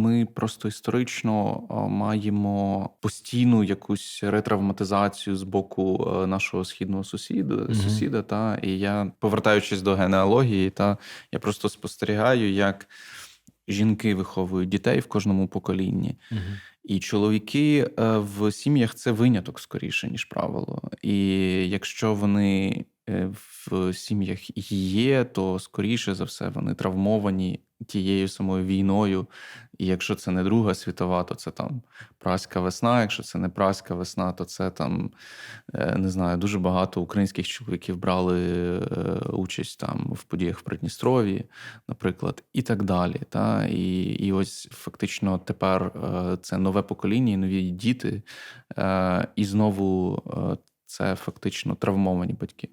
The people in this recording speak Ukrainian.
ми просто історично маємо постійну якусь ретравматизацію з боку е, нашого східного сусіда, Мгм. сусіда. Та і я, повертаючись до генеалогії, та я просто спостерігаю, як жінки виховують дітей в кожному поколінні. Мгм. І чоловіки е, в сім'ях це виняток скоріше, ніж правило. І якщо вони е, в сім'ях є, то скоріше за все вони травмовані тією самою війною. І якщо це не Друга світова, то це там праська весна. Якщо це не праська весна, то це там е, не знаю, дуже багато українських чоловіків брали е, участь там в подіях в Придністрові, наприклад, і так далі. Та? І, і ось фактично тепер е, це нове покоління, нові діти, і знову це фактично травмовані батьки.